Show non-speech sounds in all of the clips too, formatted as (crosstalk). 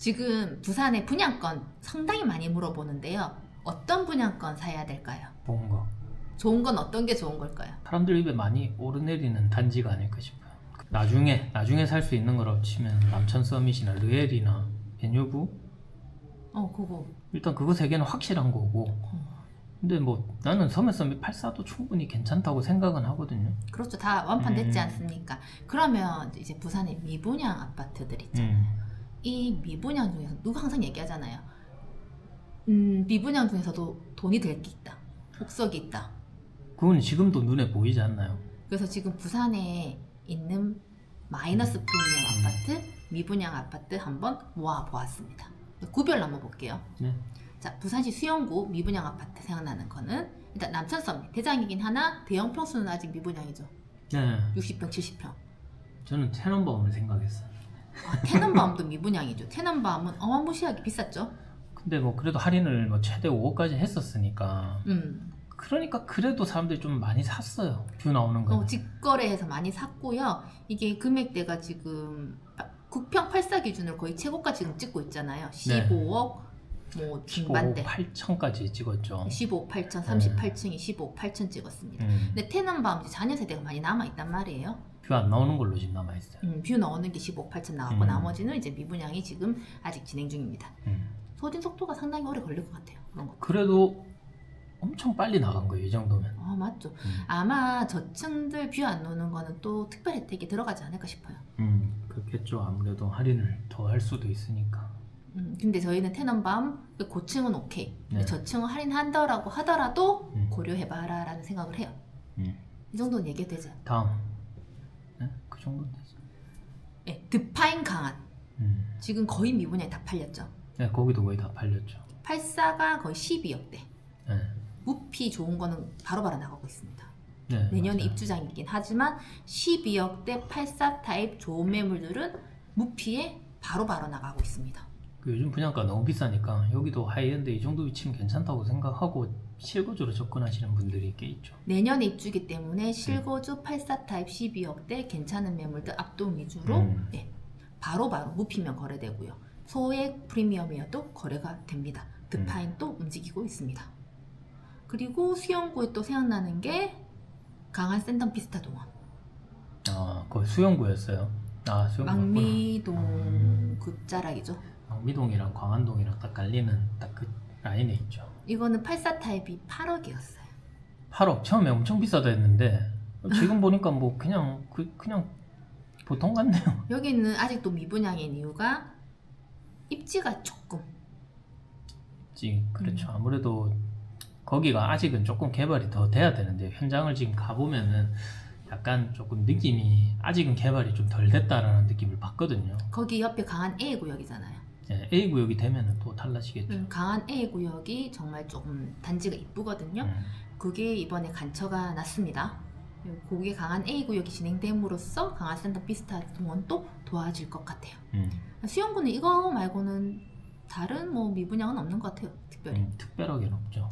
지금 부산의 분양권 상당히 많이 물어보는데요. 어떤 분양권 사야 될까요? 좋은 거. 좋은 건 어떤 게 좋은 걸까요? 사람들 입에 많이 오르내리는 단지가 아닐까 싶어요. 나중에 나중에 살 수 있는 거라고 치면 남천 서밋이나 르엘이나 베뉴브 어, 그거. 일단 그거 세 개는 확실한 거고. 근데 뭐 나는 서밋 서밋 84도 충분히 괜찮다고 생각은 하거든요. 그렇죠. 다 완판됐지 음. 않습니까? 그러면 이제 부산의 미분양 아파트들 있잖아요. 음. 이 미분양 중에서 누가 항상 얘기하잖아요. 음, 미분양 중에서도 돈이 될 게 있다. 복석이 있다. 그건 지금도 눈에 보이지 않나요? 그래서 지금 부산에 있는 마이너스 프리미엄 아파트, 미분양 아파트 한번 모아 보았습니다. 구별로 한번 볼게요. 네. 자, 부산시 수영구 미분양 아파트 생각나는 거는 일단 남천섬 대장이긴 하나 대형 평수는 아직 미분양이죠. 네. 60평, 70평. 저는 테넌바움을 생각했어요. 아, 테넌바움도 미분양이죠. 테넌바움은 어마무시하게 비쌌죠. 근데 뭐 그래도 할인을 뭐 최대 5억까지 했었으니까 음, 그러니까 그래도 사람들이 좀 많이 샀어요. 뷰 나오는 거. 어, 직거래해서 많이 샀고요. 이게 금액대가 지금 9평 8사 기준으로 거의 최고가 지금 찍고 있잖아요. 15억 뭐 15억 중반대. 8천까지 찍었죠. 15억 8천, 38층이 15억 8천 찍었습니다. 음. 근데 테넌바움 이제 자녀 세대가 많이 남아 있단 말이에요. 뷰 안 나오는 걸로 지금 남아 있어요. 음, 뷰 나오는 게 15억 8천 나왔고 음. 나머지는 이제 미분양이 지금 아직 진행 중입니다. 음. 소진 속도가 상당히 오래 걸릴 것 같아요. 그런 거. 그래도 엄청 빨리 나간 거예요. 이 정도면. 아 맞죠. 음. 아마 저층들 뷰안 노는 거는 또 특별 혜택이 들어가지 않을까 싶어요. 음, 그렇겠죠. 아무래도 할인을 더 할 수도 있으니까. 음, 근데 저희는 테넌밤 고층은 오케이. 네. 저층은 할인한다라고 하더라도 음. 고려해봐라라는 생각을 해요. 음. 이 정도는 얘기해도 되죠. 다음. 네? 그 정도는 되죠. 네, 드파인 강한. 음. 지금 거의 미분양이 다 팔렸죠. 네, 거기도 거의 다 팔렸죠. 84가 거의 12억대. 네. 무피 좋은 거는 바로바로 나가고 있습니다. 네, 내년에 맞아요. 입주장이긴 하지만 12억대 84 타입 좋은 매물들은 무피에 바로바로 나가고 있습니다. 그 요즘 분양가 너무 비싸니까 여기도 하이엔드 이 정도 위치면 괜찮다고 생각하고 실거주로 접근하시는 분들이 꽤 있죠. 내년에 입주기 때문에 실거주 84 타입 12억대 괜찮은 매물들 압동 위주로 음. 예, 바로바로 무피면 거래되고요. 소액 프리미엄이어도 거래가 됩니다. 드파인 또 움직이고 있습니다. 그리고 수영구에 또 생각나는 게 강한 샌덤 피스타 동원. 아, 거기 수영구였어요. 아, 수영구. 망미동 끝자락이죠. 망미동이랑 광안동이랑 딱 갈리는 딱 그 라인에 있죠. 이거는 84 타입이 8억이었어요. 8억 처음에 엄청 비싸다 했는데 지금 (laughs) 보니까 뭐 그냥 그 그냥 보통 같네요. 여기는 아직도 미분양인 이유가 입지가 조금 지 그렇죠. 음. 아무래도 거기가 아직은 조금 개발이 더 돼야 되는데 현장을 지금 가보면은 약간 조금 느낌이 아직은 개발이 좀 덜 됐다라는 느낌을 받거든요. 거기 옆에 강한 A 구역이잖아요. 예, A 구역이 되면은 또 달라지겠죠. 음, 강한 A 구역이 정말 조금 단지가 이쁘거든요. 음. 그게 이번에 간처가 났습니다. 그게 강한 A 구역이 진행됨으로써 강한 센터 비스타 동원도 도와질 것 같아요. 음. 수영구는 이거 말고는 다른 뭐 미분양은 없는 것 같아요. 특별히. 음, 특별하게는 없죠.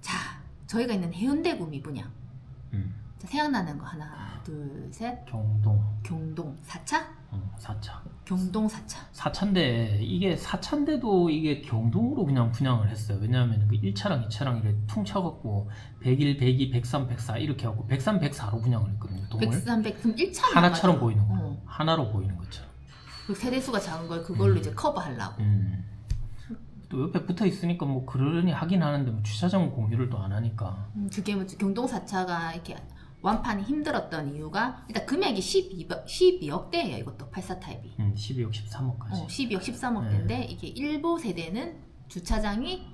자, 저희가 있는 해운대구 미분양. 음. 자, 생각나는 거 하나, 둘, 셋. 경동 경동 4차? 음, 4차. 경동 4차. 4차인데 이게 4차인데도 이게 경동으로 그냥 분양을 했어요. 왜냐하면 그 1차랑 2차랑 이렇게 퉁쳐갖고 101, 102, 103, 104 이렇게 하고 103, 104로 분양을 했거든요. 동을 103, 100, 그럼 1차 하나처럼 보이는 거, 어. 하나로 보이는 것처럼. 그 세대수가 작은 걸 그걸로 음. 이제 커버하려고. 음. 또 옆에 붙어 있으니까 뭐 그러려니 하긴 하는데 뭐 주차장 공유를 또 안 하니까. 음, 그게 뭐 경동 4차가 이렇게 완판이 힘들었던 이유가 일단 금액이 12억, 12억대예요. 이것도 84 타입이. 음, 12억, 13억까지. 어, 12억 13억대인데 이게 일부 세대는 주차장이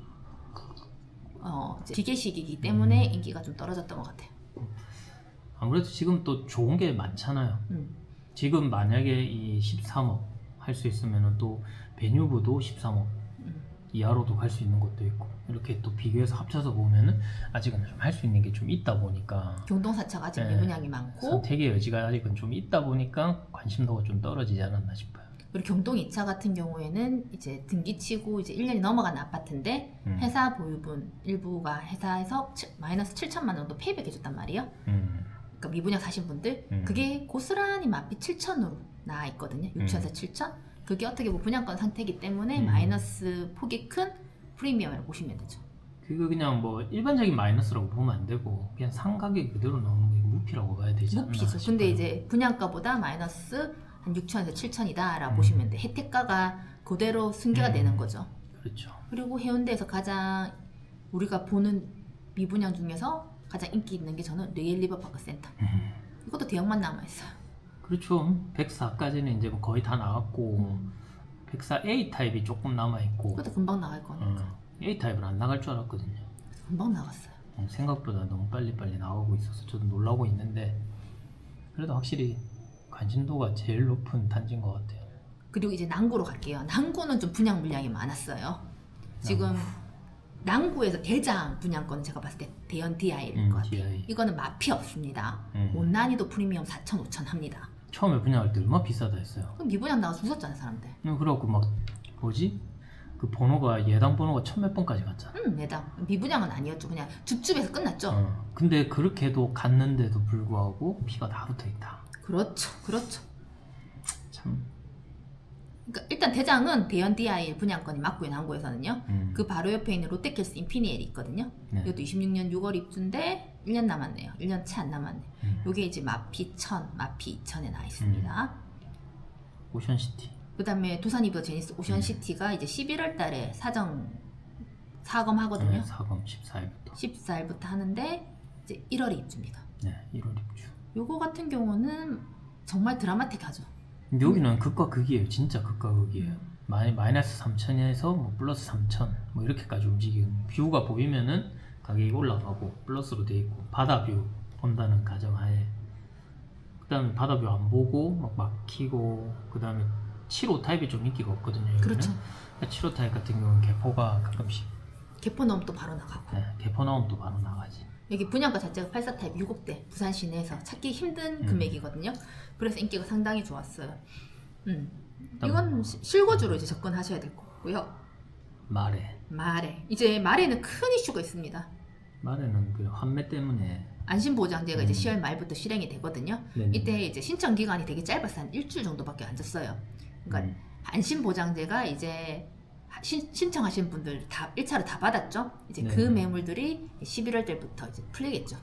어, 기계식이기 때문에 음. 인기가 좀 떨어졌던 것 같아요. 아무래도 지금 또 좋은 게 많잖아요. 음. 지금 만약에 이 13억 할 수 있으면은 또 베뉴브도 13억 음. 이하로도 갈 수 있는 것도 있고 이렇게 또 비교해서 합쳐서 보면은 아직은 좀 할 수 있는 게 좀 있다 보니까 경동 4차가 아직 네. 미분양이 많고 선택의 여지가 아직은 좀 있다 보니까 관심도가 좀 떨어지지 않았나 싶어요. 그리고 경동 2차 같은 경우에는 이제 등기 치고 이제 1년이 넘어간 아파트인데 음. 회사 보유분 일부가 회사에서 치- 마이너스 7천만 원 정도 페이백 해줬단 말이에요. 음. 그러니까 미분양 사신 분들 음. 그게 고스란히 만비 7천으로 나와 있거든요. 6천에서 음. 7천. 그게 어떻게 보면 분양권 상태이기 때문에 음. 마이너스 폭이 큰 프리미엄이라고 보시면 되죠. 그거 그냥 뭐 일반적인 마이너스라고 보면 안 되고 그냥 상가격이 그대로 나오는 게 무피라고 봐야 되지 않나 무피죠. 근데 이제 분양가보다 마이너스 한 6천에서 7천이다라고 음. 보시면 돼. 혜택가가 그대로 승계가 음. 되는 거죠. 그렇죠. 그리고 해운대에서 가장 우리가 보는 미분양 중에서 가장 인기 있는 게 저는 리엘 리버파크 센터. 음. 이것도 대형만 남아 있어요. 그렇죠. 104까지는 이제 뭐 거의 다 나갔고 104 A 타입이 조금 남아 있고 그것도 금방 나갈 거니까. A 타입은 안 나갈 줄 알았거든요. 금방 나갔어요. 어, 생각보다 너무 빨리빨리 나오고 있어서 저도 놀라고 있는데 그래도 확실히 관심도가 제일 높은 단지인 것 같아요. 그리고 이제 남구로 갈게요. 남구는 좀 분양 물량이 많았어요. 지금 남구에서 대장 분양권은 제가 봤을 때 대연 DI일 음, 것 같아요. DI. 이거는 마피 없습니다. 음. 못난이도 프리미엄 4천, 5천 합니다. 처음에 분양할 때 얼마 비싸다 했어요. 그럼 미분양 나가서 웃었잖아요, 사람들. 음, 그래갖고 막 뭐지? 그 번호가 예당 번호가 천몇 번까지 갔잖아. 음, 매당. 미분양은 아니었죠. 그냥 줍줍에서 끝났죠. 어. 근데 그렇게도 갔는데도 불구하고 피가 다 붙어 있다. 그렇죠, 그렇죠. 참. 그러니까 일단 대장은 대연 DI 분양권이 맞고요, 남구에서는요. 음. 그 바로 옆에 있는 롯데캐스 인피니엘이 있거든요. 네. 이것도 26년 6월 입주인데 1년 남았네요. 1년 채 안 남았네. 음. 요게 이제 마피 1000, 마피 2000에 나와 있습니다. 오션시티. 그다음에 두산 이브 제니스 오션시티가 이제 11월 달에 사정 사검 하거든요. 네, 4검 14일부터. 14일부터 하는데 이제 1월에 입주입니다. 네, 1월 입주. 요거 같은 경우는 정말 드라마틱하죠. 근데 여기는 극과 극이에요. 진짜 극과 극이에요. 마이, 마이너스 3천에서 뭐 플러스 3천 뭐 이렇게까지 움직이는 뷰가 보이면은 가격이 올라가고 플러스로 돼 있고 바다 뷰 본다는 가정하에 그 다음에 바다 뷰 안 보고 막 막히고 그 다음에 7호 타입이 좀 인기가 없거든요. 여기는. 그렇죠. 7호 타입 같은 경우는 개포가 가끔씩 개포 넣으면 또 바로 나가고. 네, 개포 나오면 또 바로 나가지. 여기 분양가 자체가 84 타입 6억대 부산 시내에서 찾기 힘든 음. 금액이거든요. 그래서 인기가 상당히 좋았어요. 음. 이건 시- 실거주로 이제 접근하셔야 될것 같고요. 말에 말에 이제 말에는 큰 이슈가 있습니다. 말에는 그 환매 때문에 안심보장제가 이제 음. 10월 말부터 실행이 되거든요. 네, 이때 이제 신청 기간이 되게 짧았어요. 한 일주일 정도밖에 안 졌어요. 그러니까 음, 안심보장제가 이제 하- 신, 신청하신 분들 다 1차로 다 받았죠. 이제 네. 그 매물들이 11월 달부터 이제 풀리겠죠.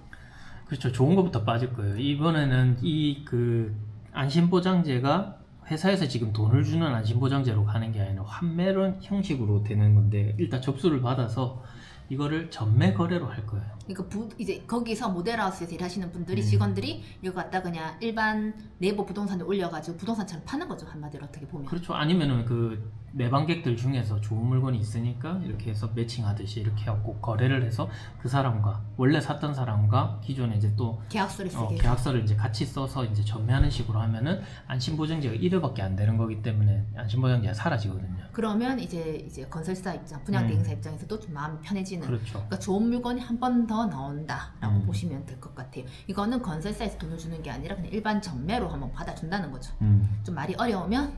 그렇죠. 좋은 것부터 빠질 거예요. 이번에는 이 그 안심보장제가 회사에서 지금 돈을 주는 안심보장제로 가는 게 아니라 환매론 형식으로 되는 건데 일단 접수를 받아서 이거를 전매 거래로 할 거예요. 그러니까 부, 이제 거기서 모델하우스에서 일하시는 분들이 음. 직원들이 이거 갖다 그냥 일반 네이버 부동산에 올려가지고 부동산처럼 파는 거죠 한마디로 어떻게 보면. 그렇죠. 아니면은 그 내방객들 중에서 좋은 물건이 있으니까 이렇게 해서 매칭하듯이 이렇게 해갖고 거래를 해서 그 사람과 원래 샀던 사람과 기존에 이제 또 계약서를 쓰게. 어, 계약서를 이제 같이 써서 이제 전매하는 식으로 하면은 안심보장제가 1회밖에 안 되는 거기 때문에 안심보장제가 사라지거든요. 그러면 이제 이제 건설사 입장, 분양 대행사 음. 입장에서도 좀 마음 편해지는. 그렇죠. 그러니까 좋은 물건이 한 번 더 나온다라고 음. 보시면 될 것 같아요. 이거는 건설사에서 돈을 주는 게 아니라 그냥 일반 전매로 한번 받아준다는 거죠. 음. 좀 말이 어려우면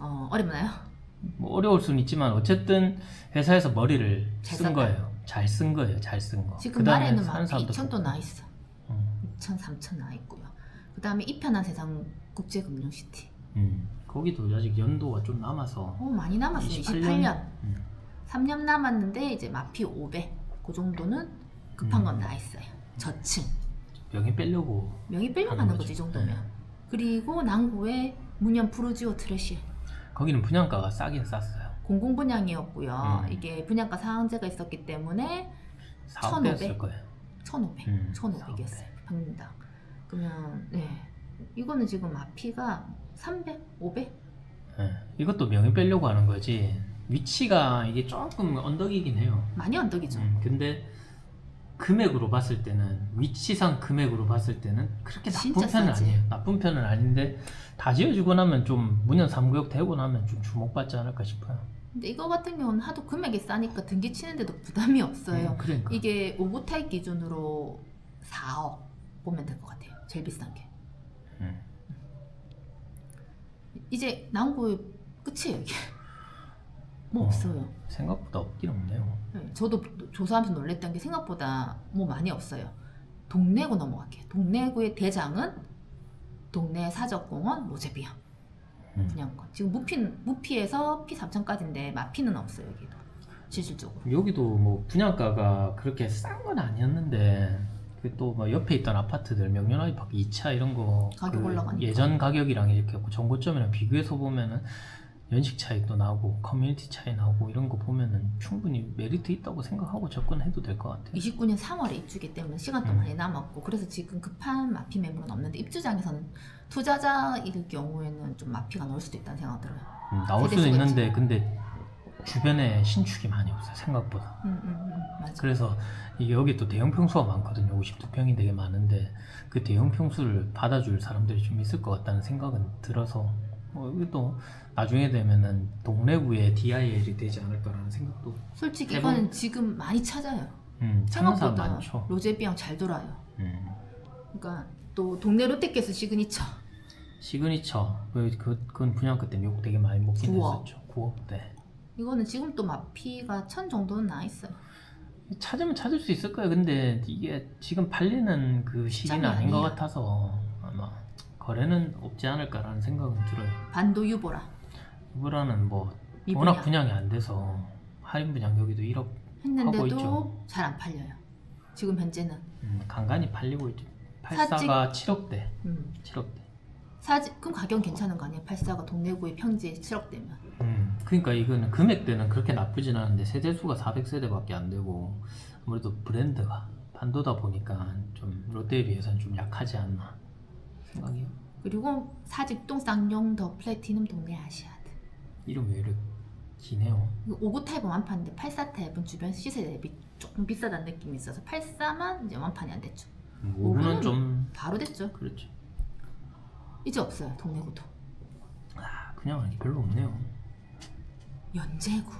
어, 어렵나요? 뭐 어려울 수는 있지만 어쨌든 회사에서 머리를 잘쓴 썼다. 거예요. 잘 쓴 거예요. 잘 쓴 거. 지금 그다음에 말에는 사는 막 사람도 2천 또 좋고. 나 있어. 음. 2천, 3천 나 있고요. 그 다음에 이편한 세상 국제금융시티. 음. 거기도 아직 연도가 좀 남아서 어 많이 남았어요. 28년? 28년. 음. 3년 남았는데 이제 마피 500. 그 정도는 급한 건 음. 나 있어요. 저층. 명예 빼려고 하는 거죠. 거지 이 정도면. 네. 그리고 남구에 문현 프루지오 트래시. 거기는 분양가가 싸긴 쌌어요. 공공 분양이었고요. 음. 이게 분양가 상한제가 있었기 때문에 4억대였을 1500? 거예요. 1,500, 음, 1,500이었어요. 평당. 그러면 네 이거는 지금 마피가 300, 500. 예. 이것도 명예 빼려고 하는 거지. 위치가 이게 조금 언덕이긴 해요. 많이 언덕이죠. 음, 근데 금액으로 봤을 때는 위치상 금액으로 봤을 때는 그렇게 나쁜 편은 싸지. 아니에요. 나쁜 편은 아닌데 다 지어주고 나면 좀 문현 3구역 되고 나면 좀 주목받지 않을까 싶어요. 근데 이거 같은 경우는 하도 금액이 싸니까 등기 치는데도 부담이 없어요. 음, 그러니까. 이게 5구 타입 기준으로 4억 보면 될 것 같아요. 제일 비싼 게. 음. 이제 남구 끝이에요 이게. 뭐 어. 없어요. 생각보다 없긴 없네요. 네, 저도 조사하면서 놀랬던 게 생각보다 뭐 많이 없어요. 동래구 넘어갈게요. 동래구의 대장은 동래 사적공원 로제비앙. 음. 분양권. 지금 무피 무피에서 P 3천까지인데 마피는 없어요 여기도 실질적으로. 여기도 뭐 분양가가 그렇게 싼 건 아니었는데 또뭐 옆에 있던 아파트들 명륜아이파크 2차 이런 거 가격 그 올라가니까. 예전 가격이랑 이렇게 정고점이랑 비교해서 보면은 연식 차이도 나고 커뮤니티 차이 나고 이런 거 보면은 충분히 메리트 있다고 생각하고 접근해도 될 것 같아요. 29년 3월에 입주기 때문에 시간도 음. 많이 남았고 그래서 지금 급한 마피 매물은 없는데 입주장에서는 투자자일 경우에는 좀 마피가 나올 수도 있다는 생각 들어요. 음, 나올 수도 있는데 근데 주변에 신축이 많이 없어요 생각보다. 음, 음, 음. 그래서 여기 또 대형 평수가 많거든요. 52평이 되게 많은데 그 대형 평수를 받아줄 사람들이 좀 있을 것 같다는 생각은 들어서 뭐 이것도 나중에 되면은 동래구의 DIL이 되지 않을까라는 생각도 솔직히 대부분- 이거는 지금 많이 찾아요. 음, 찾는 사람 생각보다 많죠. 로제비앙 잘 돌아요. 음. 그러니까 또 동네 롯데캐슬 시그니처 시그니처 그, 그, 그건 분양가 때문에 욕 되게 많이 먹긴 구억. 했었죠. 9억대. 이거는 지금 또 마피가 천 정도는 나 있어요. 찾으면 찾을 수 있을 거예요. 근데 이게 지금 팔리는 그 시기는 아닌 것 아니에요. 같아서 거래는 없지 않을까라는 생각은 들어요. 반도 유보라 이거라는 뭐 미분양 워낙 분양이 안 돼서 할인 분양 여기도 1억 하고 했는데도 있죠. 잘 안 팔려요. 지금 현재는 음, 간간히 팔리고 있죠. 사직- 84가 7억대, 음. 7억대. 사지 그럼 가격 괜찮은 거 아니에요? 84가 동래구의 평지에 7억대면 음, 그러니까 이거는 금액대는 그렇게 나쁘진 않은데 세대 수가 400세대밖에 안 되고 아무래도 브랜드가 반도다 보니까 좀 롯데에 비해서는 좀 약하지 않나 생각이요. 그리고 사직동 쌍용 더 플래티넘 동네 아시아드 이름 왜 이렇게 기네요. 이거 59 타입은 완판인데 84 타입은 주변 시세 대비 조금 비싸다는 느낌이 있어서 84만 이제 완판이 안 됐죠. 음, 5분은 좀 바로 됐죠. 그렇죠. 이제 없어요 동래구도. 아, 그냥 아니 별로 없네요. 연제구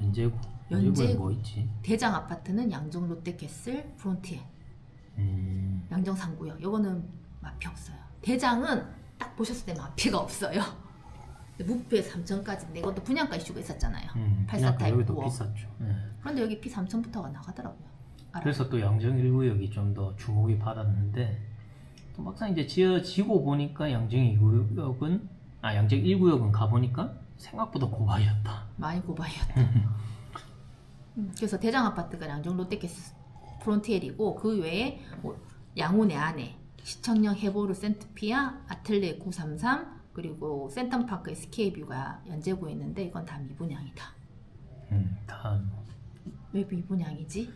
연제구. 연제구. 연제구에 뭐 있지? 대장 아파트는 양정 롯데 캐슬 프론티에 음, 양정 상구역 요거는 마피 없어요. 대장은 딱 보셨을 때 마피가 없어요. 무패 3천까지인데 이것도 분양가 이슈가 있었잖아요. 음, 84 분양가 타입 여기도 구억. 비쌌죠. 예. 그런데 여기 P 3천부터가 나가더라고요. 알아요. 그래서 또 양정 1구역이 좀 더 주목이 받았는데 또 막상 이제 지어지고 보니까 양정 2구역은 아 양정 1구역은 가보니까 생각보다 고가였다. 많이 고바이었다. (laughs) 음, 그래서 대장 아파트가 양정 롯데캐슬 프론티엘이고 그 외에 뭐 양호 내 안에 시청역 해보르 센트피아 아틀레 933 그리고 센텀파크 SK뷰가 연재구에 있는데 이건 다 미분양이다. 음, 다좀 왜 미분양이지?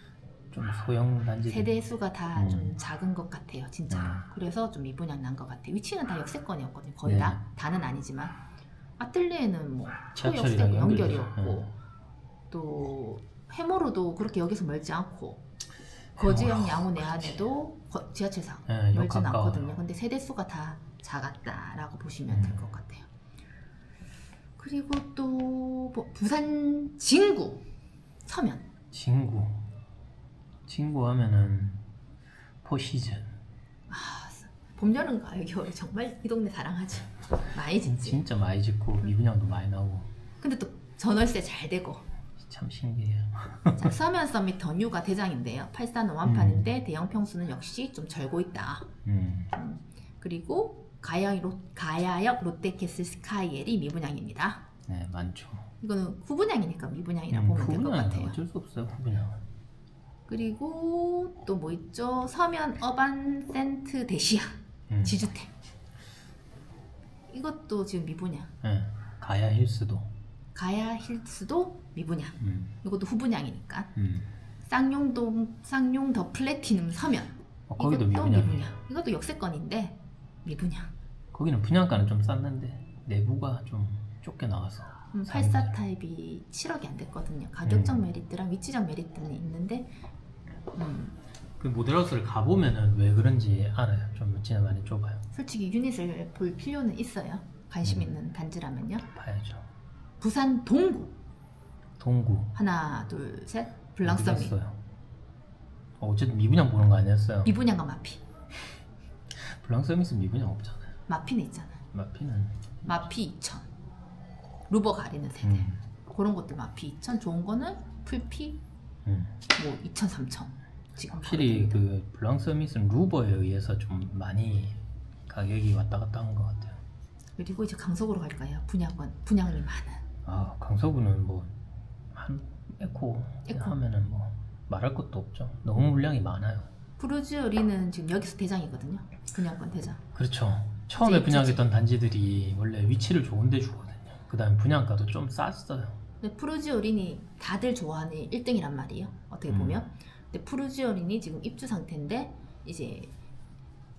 소형 단지 세대 수가 다 음. 좀 작은 것 같아요, 진짜. 음. 그래서 좀 미분양 난 것 같아요. 위치는 다 역세권이었거든요, 거의 네. 다. 다는 아니지만. 아틀레에는 뭐 지하철이랑 초역세권 연결이었고, 네. 또 해모로도 그렇게 여기서 멀지 않고, 거지형 양호 내 안에도 거- 지하철상 예, 역 멀진 가까워요. 않거든요. 근데 세대 수가 다 작았다라고 보시면 음. 될것 같아요. 그리고 또 뭐 부산 진구 서면 친구 친구 하면은 포시즌 봄 여름 가을 겨울 정말 이 동네 사랑하지 많이 짓지 진짜 많이 짓고 미분양도 많이 나오고 근데 또 전월세 잘 되고 참 신기해요. 자, 서면 서밋 더뉴가 대장인데요 84는 완판인데 대형 평수는 역시 좀 절고 있다 음, 그리고 가야역, 로, 가야역 롯데캐슬 스카이엘이 미분양입니다 네 많죠. 이거는 후분양이니까 미분양이라 음, 보면 될 것 같아요 어쩔 수 없어요. 후분양. 그리고 또 뭐 있죠 서면 어반 센트 대시아 음, 지주택 이것도 지금 미분양 예, 가야 힐스도. 가야 힐스도 미분양 음, 이것도 후분양이니까 음. 쌍용동 쌍용 더 플래티넘 서면 어, 거기도 이것도 미분양. 이것도 역세권인데 미분양 거기는 분양가는 좀 쌌는데 내부가 좀 좁게 나와서. 음, 84 타입이 7억이 안 됐거든요 가격적 메리트랑 위치적 메리트는 있는데 음, 그 모델하우스를 가보면은 왜 그런지 알아요. 좀 진짜 많이 좁아요. 솔직히 유닛을 볼 필요는 있어요 관심 음. 있는 단지라면요 봐야죠. 부산 동구 동구. 하나 둘셋 블랑서미 어요 어쨌든 미분양 보는 거 아니었어요. 미분양과 마피 블랑서미스 미분양 없잖아요. 마피는 있잖아요 마피는 마피 2천 루버 가리는 세대 음, 그런 것들 마피 2천 좋은 거는 풀피 음. 뭐 2천 3천 지금 확실히 그 블랑서미스는 루버에 의해서 좀 많이 가격이 왔다 갔다 한 것 같아요. 그리고 이제 강석으로 갈까요? 분양권 분양이 많은. 아 강서구는 뭐한 에코, 에코. 하면은 뭐 말할 것도 없죠. 너무 물량이 많아요. 푸르지오리는 지금 여기서 대장이거든요. 분양권 대장. 그렇죠. 처음에 분양했던 단지들이 원래 위치를 좋은데 주거든요. 그다음 분양가도 좀 쌌어요. 근데 푸르지오린이 다들 좋아하는 1등이란 말이에요. 어떻게 음. 보면. 근데 푸르지오린이 지금 입주 상태인데 이제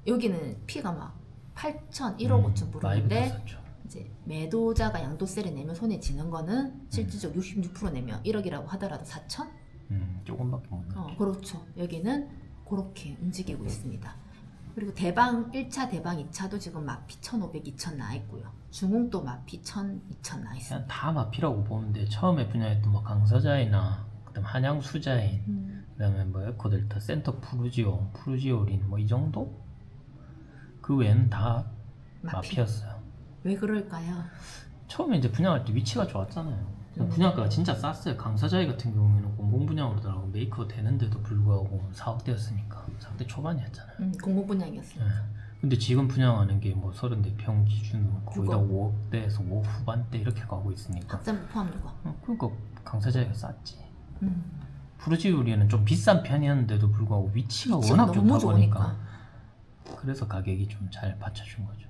여기는 피가 막 8천, 1억 5천 음, 많이 부르는데 붙었었죠. 이제 매도자가 양도세를 내면 손에 쥐는 거는 실질적 66% 내면 1억이라고 하더라도 4천? 음, 조금밖에 못 나. 어, 그렇죠. 여기는 그렇게 움직이고 있습니다. 그리고 대방 1차, 대방 2차도 지금 마피 1,500, 2,000 나 있고요. 중흥도 마피 1,000, 2,000 나 있어요. 그냥 다 마피라고 보는데 처음에 분양했던 뭐 강서자이나 그다음 한양 수자인 음, 그다음에 뭐 에코델타 센터 푸르지오 푸르지오린 뭐 이 정도 그 외에는 다 마피. 마피였어요. 왜 그럴까요? 처음에 이제 분양할 때 위치가 좋았잖아요. 음. 분양가가 진짜 쌌어요. 강서자이 같은 경우에는 공공 분양으로 들어가고 메이커 되는데도 불구하고 4억대였으니까 4억대 초반이었잖아요. 음, 공공 분양이었어요. 예. 근데 지금 분양하는 게 뭐 30대평 기준으로 거의 다 육억. 5억대에서 5억 후반대 이렇게 가고 있으니까 학자부 포함이고. 어, 그러니까 강서자이가 쌌지. 음. 푸르지우리는 좀 비싼 편이었는데도 불구하고 위치가, 위치가 워낙 좋다 보니까 좋으니까. 그래서 가격이 좀 잘 받쳐준 거죠.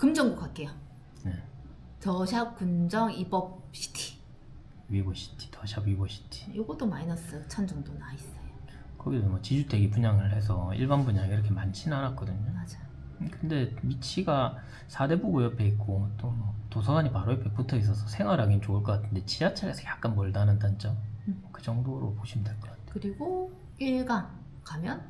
금정구 갈게요. 네. 더샵 군정 이법 시티. 위버시티, 더샵 위버시티. 요것도 마이너스 천 정도 나 있어요. 거기도 뭐 지주택이 분양을 해서 일반 분양이 이렇게 많지는 않았거든요. 맞아. 근데 위치가 사대부구 옆에 있고 또 뭐 도서관이 바로 옆에 붙어 있어서 생활하기는 좋을 것 같은데 지하철에서 약간 멀다는 단점 음. 그 정도로 보시면 될 것 같아요. 그리고 일강 가면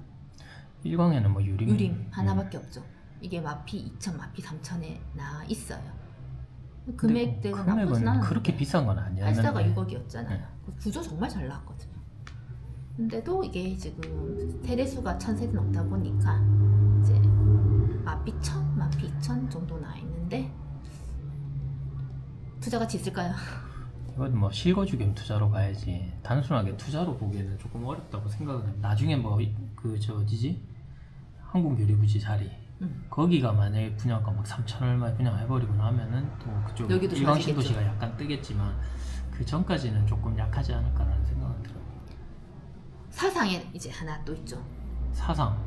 일광에는 뭐 유림 유림 하나밖에 없죠. 이게 마피 2천, 마피 3천에 나 있어요. 금액대가 나쁘진 뭐 금액은 않은데 그렇게 비싼 건 아니었는데 발사가 6억이었잖아요. 네. 구조 정말 잘 나왔거든요. 근데도 이게 지금 세대수가 천 세대 넘다 보니까 이제 마피 천, 마피 이천 정도 나 있는데 투자 가치 있을까요? 이건 뭐 실거 주겸 투자로 가야지 단순하게 투자로 보기에는 조금 어렵다고 생각은 해요. 나중에 뭐 그 저 어디지 항공교리부지 자리 음. 거기가 만약에 분양가 막 3천 얼마에 분양해버리고 나면은 또 그쪽 여기도 일광 좋아지겠죠. 신도시가 약간 뜨겠지만 그 전까지는 조금 약하지 않을까라는 생각은 들어요. 사상에 이제 하나 또 있죠. 사상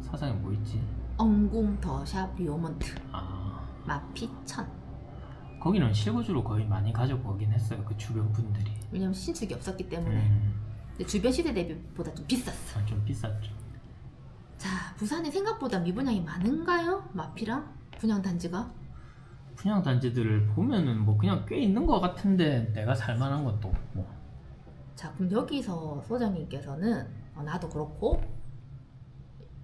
사상에 뭐 있지? 엉궁 더샵 리오먼트 아 마피 천. 거기는 실거주로 거의 많이 가져오긴 했어요. 그 주변 분들이. 왜냐면 신축이 없었기 때문에 음, 근데 주변 시대 대비보다 좀 비쌌어. 아, 좀 비쌌죠. 자, 부산에 생각보다 미분양이 많은가요? 마피랑 분양 단지가? 분양 단지들을 보면은 뭐 그냥 꽤 있는 것 같은데 내가 살 만한 것도 없고. 자, 그럼 여기서 소장님께서는 어, 나도 그렇고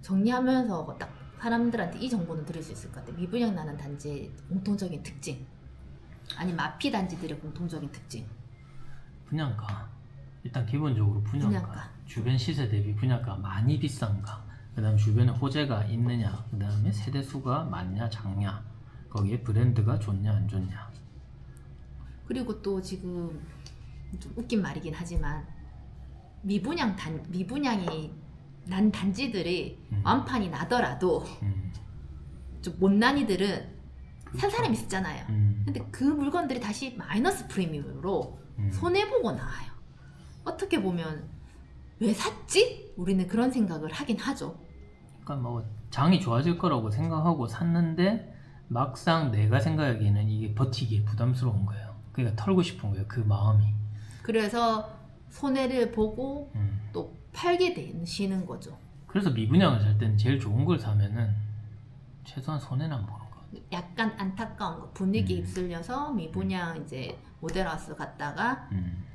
정리하면서 딱 사람들한테 이 정보는 들을 수 있을 것 같아. 미분양 나는 단지의 공통적인 특징. 아니 마피 단지들의 공통적인 특징. 분양가 일단 기본적으로 분양가, 분양가. 주변 시세 대비 분양가 많이 비싼가 그 다음 주변에 호재가 있느냐 그 다음에 세대 수가 많냐 작냐 거기에 브랜드가 좋냐 안 좋냐 그리고 또 지금 좀 웃긴 말이긴 하지만 미분양 단 미분양이 난 단지들이 음. 완판이 나더라도 음, 좀 못난이들은 산 그렇죠. 사람이 있었잖아요. 음, 근데 그 물건들이 다시 마이너스 프리미엄으로 음. 손해 보고 나와요. 어떻게 보면 왜 샀지? 우리는 그런 생각을 하긴 하죠. 그러니까 뭐 장이 좋아질 거라고 생각하고 샀는데 막상 내가 생각하기에는 이게 버티기에 부담스러운 거예요 그러니까 털고 싶은 거예요 그 마음이 그래서 손해를 보고 음. 또 팔게 되시는 거죠. 그래서 미분양을 살 때는 제일 좋은 걸 사면은 최소한 손해는 안 보는 거 약간 안타까운 거 분위기 음. 휩쓸려서 미분양 이제 모델하우스 갔다가 음.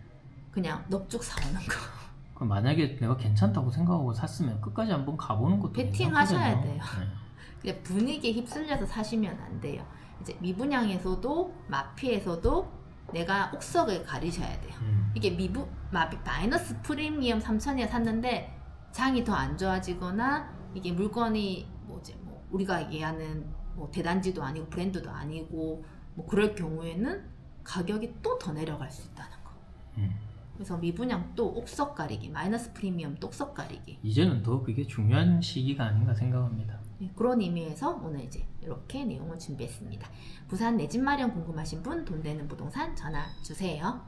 그냥 넙죽 사오는 거. 그럼 만약에 내가 괜찮다고 생각하고 샀으면 끝까지 한번 가보는 것도 베팅하셔야 괜찮거든요. 돼요. (laughs) 그냥 분위기에 휩쓸려서 사시면 안 돼요. 이제 미분양에서도 마피에서도 내가 옥석을 가리셔야 돼요. 네. 음. 이게 미부 마비 마이너스 프리미엄 3천이에 샀는데 장이 더 안 좋아지거나 이게 물건이 뭐지 뭐 우리가 얘기하는 뭐 대단지도 아니고 브랜드도 아니고 뭐 그럴 경우에는 가격이 또 더 내려갈 수 있다는 거. 음. 그래서 미분양 또 옥석 가리기, 마이너스 프리미엄 똑석 가리기. 이제는 더 그게 중요한 시기가 아닌가 생각합니다. 네, 그런 의미에서 오늘 이제 이렇게 내용을 준비했습니다. 부산 내 집 마련 궁금하신 분, 돈 되는 부동산 전화 주세요.